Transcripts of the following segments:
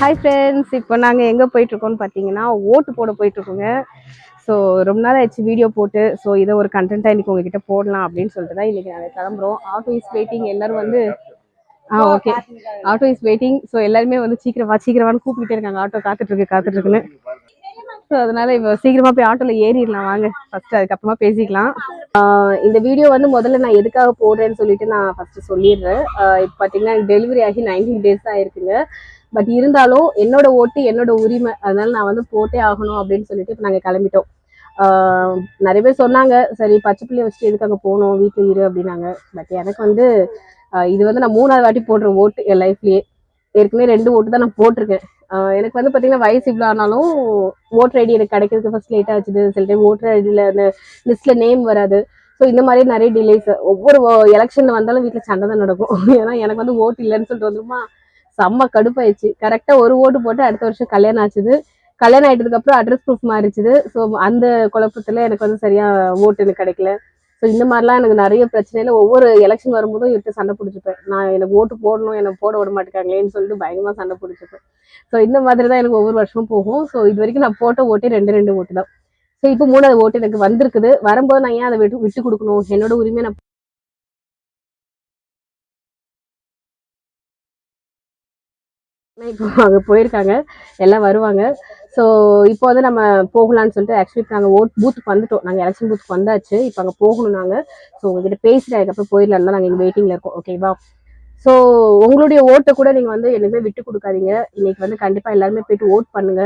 Hi friends இப்போ நாங்கள் எங்கே போயிட்டுருக்கோம்னு பார்த்தீங்கன்னா ஓட்டு போட போயிட்டுருக்கோங்க. ஸோ ரொம்ப நாள் ஆயிடுச்சு வீடியோ போட்டு. ஸோ இதை ஒரு கண்டென்ட்டாக இன்றைக்கி உங்ககிட்ட போடலாம் அப்படின்னு சொல்லிட்டு தான் இன்றைக்கி நாங்கள் கிளம்புறோம். ஆட்டோ இஸ் வெயிட்டிங் எல்லோரும் வந்து ஆ okay auto is waiting so எல்லாருமே வந்து சீக்கிரமா சீக்கிரமானு கூப்பிட்டுட்டே இருக்காங்க. ஆட்டோ காத்துட்ருக்கு காத்துட்ருக்குன்னு. ஸோ அதனால இப்போ சீக்கிரமாக போய் ஆட்டோவில் ஏறிடலாம். வாங்க. ஃபஸ்ட்டு அதுக்கப்புறமா பேசிக்கலாம். இந்த வீடியோ வந்து முதல்ல நான் எதுக்காக போடுறேன்னு சொல்லிட்டு நான் ஃபர்ஸ்ட் சொல்லிடுறேன். இப்போ பார்த்தீங்கன்னா டெலிவரி ஆகி நைன்டீன் டேஸ் தான் இருக்குங்க. பட் இருந்தாலும் என்னோட ஓட்டு என்னோட உரிமை அதனால நான் வந்து போட்டே ஆகணும் அப்படின்னு சொல்லிட்டு இப்போ நாங்கள் கிளம்பிட்டோம். நிறைய பேர் சொன்னாங்க சரி பச்சை பிள்ளைய வச்சுட்டு எதுக்காக போகணும் வீட்டில் இரு அப்படின்னாங்க. பட் எனக்கு வந்து இது வந்து நான் மூணாவது வாட்டி போடுற ஓட்டு என் லைஃப்லேயே ஏற்கனவே ரெண்டு ஓட்டு தான் நான் போட்டிருக்கேன். எனக்கு வந்து பார்த்தீங்கன்னா வயசு இவ்வளோ ஆனாலும் ஓட்டர் ஐடி எனக்கு கிடைக்கிறதுக்கு ஃபர்ஸ்ட் லேட் ஆச்சுது. சில டைம் ஓட்டர் ஐடியில் அந்த லிஸ்ட்டில் நேம் வராது. ஸோ இந்த மாதிரி நிறைய டிலேஸ் ஒவ்வொரு எலெக்ஷனில் வந்தாலும் வீட்டில் சண்டை தான் நடக்கும். ஏன்னா எனக்கு வந்து ஓட்டு இல்லைன்னு சொல்லிட்டு வந்துருமா? செம்ம கடுப்பாயிடுச்சு. கரெக்டாக ஒரு ஓட்டு போட்டு அடுத்த வருஷம் கல்யாணம் ஆச்சுது. கல்யாணம் ஆகிட்டதுக்கப்புறம் அட்ரஸ் ப்ரூஃப் மாறிச்சுது ஸோ அந்த குழப்பத்தில் எனக்கு வந்து சரியாக ஓட்டு எனக்கு கிடைக்கல. ஸோ இந்த மாதிரிலாம் எனக்கு நிறைய பிரச்சனையில ஒவ்வொரு எலெக்ஷன் வரும்போதும் இவர்கிட்ட சண்டை பிடிச்சிப்பேன். நான் எனக்கு ஓட்டு போடணும் எனக்கு போட விட மாட்டேங்காங்களேன்னு சொல்லிட்டு பயங்கரமாக சண்டை பிடிச்சிப்பேன். ஸோ இந்த மாதிரி தான் எனக்கு ஒவ்வொரு வருஷமும் போகும். ஸோ இது வரைக்கும் நான் போட்ட ஓட்டே ரெண்டு ரெண்டு ஓட்டு தான். ஸோ இப்போ மூணாவது ஓட்டு எனக்கு வந்திருக்குது. வரும்போது நான் ஏன் அதை விட்டு விட்டு கொடுக்கணும்? என்னோட உரிமையை நான் இப்போ அங்கே போயிருக்காங்க. எல்லாம் வருவாங்க. ஸோ இப்போ வந்து நம்ம போகலான்னு சொல்லிட்டு ஆக்சுவலி இப்போ நாங்கள் ஓட் பூத்துக்கு வந்துட்டோம். நாங்கள் எலெக்ஷன் பூத்துக்கு வந்தாச்சு. இப்போ அங்கே போகணும் நாங்கள் ஸோ உங்ககிட்ட பேசிட்டு அதுக்கப்புறம் போயிடலாம். நாங்கள் இங்கே வெயிட்டிங்கில் இருக்கோம். ஓகேவா ஸோ உங்களுடைய ஓட்டை கூட நீங்கள் வந்து என்னைக்குமே விட்டு கொடுக்காதீங்க. இன்னைக்கு வந்து கண்டிப்பாக எல்லாருமே போயிட்டு ஓட் பண்ணுங்க.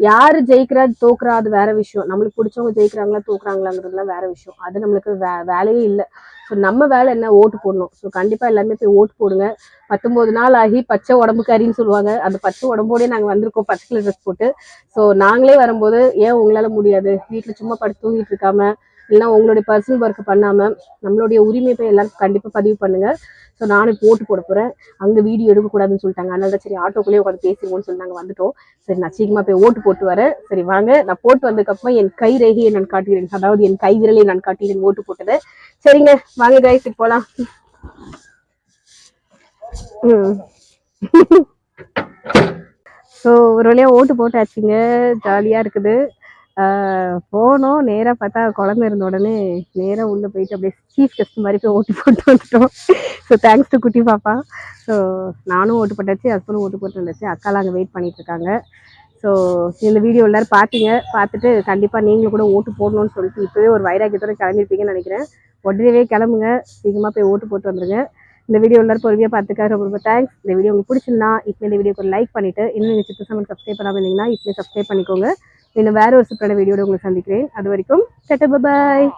யார் ஜெயிக்கிறா தோக்குறா அது வேற விஷயம். நம்மளுக்கு பிடிச்சவங்க ஜெயிக்கிறாங்களா தோக்குறாங்களாங்கிறதுலாம் வேற விஷயம். அது நம்மளுக்கு வே வேலையே இல்லை. ஸோ நம்ம வேலை என்ன? ஓட்டு போடணும். ஸோ கண்டிப்பாக எல்லாருமே போய் ஓட்டு போடுங்க. பத்தொன்பது நாள் ஆகி பச்சை உடம்பு கறின்னு சொல்லுவாங்க. அந்த பச்சை உடம்போடய நாங்கள் வந்திருக்கோம். பச்சை கலர் ட்ரெஸ் போட்டு. ஸோ நாங்களே வரும்போது ஏன் உங்களால் முடியாது? வீட்டில் சும்மா படுத்து தூங்கிட்டு இருக்காம இல்லைன்னா உங்களுடைய பர்சனல் ஒர்க்கை பண்ணாமல் நம்மளுடைய உரிமை போய் எல்லாருக்கும் கண்டிப்பாக பதிவு பண்ணுங்கள் ஸோ நானும் போட்டு போட போகிறேன் அங்கே வீடியோ எடுக்கக்கூடாதுன்னு சொல்லிட்டாங்க. அதனால தான் சரி ஆட்டோக்குள்ளேயே உட்காந்து பேசிடுவோம்னு சொல்லி நாங்கள் வந்துட்டோம். சரி நான் சீக்கிரமாக போய் ஓட்டு போட்டு வரேன். சரி வாங்க. நான் போட்டு வந்ததுக்கப்புறம் என் கை ரேகையை நான் காட்டுகிறேன் அதாவது என் கை விரலை நான் காட்டுகிறேன் ஓட்டு போட்டது. சரிங்க வாங்க கைஸுக்கு போகலாம் ம். ஸோ ஒரு வழியாக ஓட்டு போட்டாச்சுங்க. ஜாலியாக இருக்குது. போனோம். நேராக பார்த்தா குழந்தை இருந்த உடனே நேராக உள்ளே போயிட்டு அப்படியே சீஃப் கெஸ்ட் மாதிரி போய் ஓட்டு போட்டு வந்துட்டோம். ஸோ தேங்க்ஸ் டு குட்டி பாப்பா. ஸோ நானும் ஓட்டு போட்டாச்சு ஹஸ்பண்டும் ஓட்டு போட்டு வந்தாச்சு. அக்காலாம் அங்கே வெயிட் பண்ணிட்டு இருக்காங்க. ஸோ இந்த வீடியோ எல்லோரும் பார்த்தீங்க பார்த்துட்டு கண்டிப்பாக நீங்களும் கூட ஓட்டு போடணும்னு சொல்லிட்டு இப்போவே ஒரு வைராக்கியத்தோட கிளம்பிருப்பீங்கன்னு நினைக்கிறேன். உடனேவே கிளம்புங்க. சீக்கிரமாக போய் ஓட்டு போட்டு வந்துருங்க. இந்த வீடியோ எல்லாரும் பொறுமையாக பார்த்துக்காரு ரொம்ப ரொம்ப தேங்க்ஸ் இந்த வீடியோ உங்களுக்கு பிடிச்சிருந்தா இப்போ இந்த வீடியோக்கு ஒரு லைக் பண்ணிட்டு இன்னும் நீங்கள் சித்து சமையல் சப்ஸ்கிரைப் பண்ணாமல் இருந்தீங்கன்னா இப்போ சப்ஸ்கிரைப் பண்ணிக்கோங்க. இன்னும் வேற ஒரு சூப்பரான வீடியோட உங்களை சந்திக்கிறேன். அது வரைக்கும் டட்டா பாய்